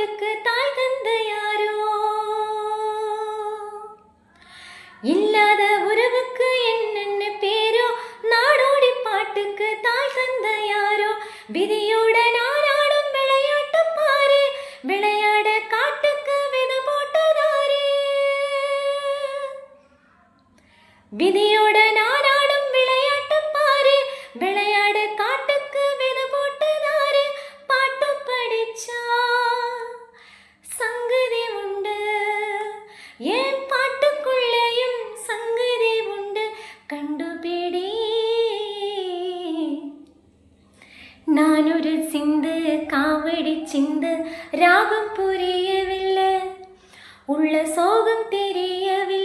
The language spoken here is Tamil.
நாட்டுக்கு தாய் தந்த யாரோ? இல்லாத உறவுக்கு என்னென்ன பேரோ? நாடோடி பாட்டுக்கு தாய் தந்த யாரோ? விதியோட நாராடும் விளையாட்டு பாரு. விளையாட காட்டுக்கு வித போட்டதாரு. விதியோட நாராடும் விளையாட்டு பாரு. விளையாட ഞാനൊരു ചിന്ത് കാവടി ചിന്ത് രാഗം പുരിയവില്ല ഉള്ള സോകം തെരിയവില്ല